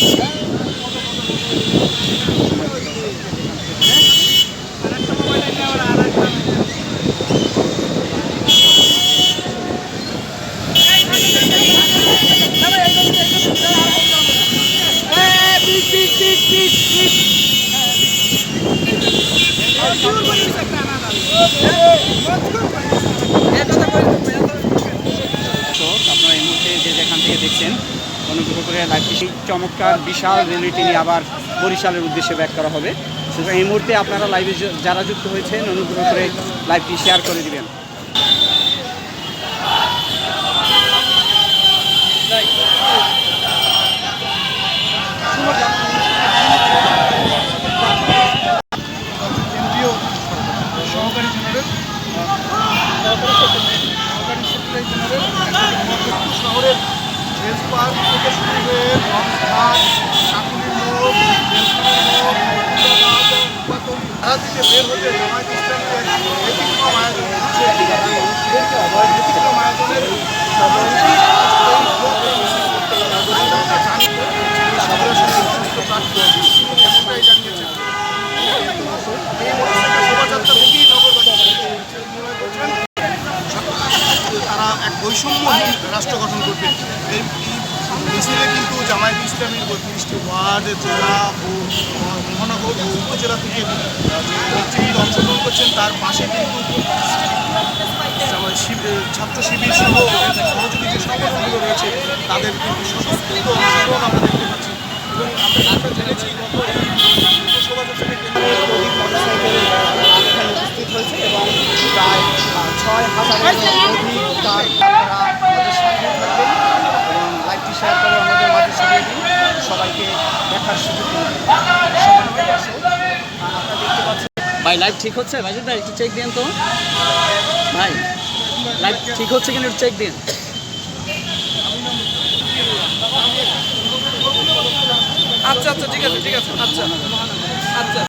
দর্শক আপনারা এই মুহূর্তে যে যেখান থেকে দেখছেন অনুগ্রহ করে লাইভটি চমৎকার, বিশাল রেলিটি নিয়ে আবার বরিশালের উদ্দেশ্যে ব্যাক করা হবে। সুতরাং এই মুহূর্তে আপনারা লাইভে যারা যুক্ত হয়েছেন, অনুগ্রহ করে লাইভটি শেয়ার করে দিবেন। শহরের রেল পার্ক থেকে শুরু হয়ে লঞ্চঘাট কাকুলির মোড় তারা থেকে বের হতে জামায়াত ইসলামকে ব্যতিক্রম বৈষম্যহীন রাষ্ট্র গঠন করবে। মিছিলে কিন্তু জামায়াত ইসলামীর বত্রিশটি ওয়ার্ড, জেলা ও মহানগর ও উপজেলা থেকে নেতৃবৃন্দ অংশগ্রহণ করছেন, তার পাশে কিন্তু ছাত্র শিবির সহ সহযোগী যে সংগঠনগুলো রয়েছে, তাদের কিন্তু স্বতঃস্ফূর্ত অংশগ্রহণ আমরা দেখতে পাচ্ছি। এবং আমরা জেনেছি, গত এই শোভাযাত্রাকে কেন্দ্র উপস্থিত হয়েছে এবং প্রায় ছয় হাজারের অধিক তার আপনারা আমাদের সাথে থাকবেন এবং লাইভটি শেয়ার করে আমাদের মাঝে ছড়িয়ে দিন সবাইকে সুযোগ ভাই লাইফ ঠিক হচ্ছে? ভাই ভাই একটু চেক দিন তো। ভাই লাইফ ঠিক হচ্ছে কিনা একটু চেক দিন। আচ্ছা আচ্ছা ঠিক আছে ঠিক আছে আচ্ছা আচ্ছা।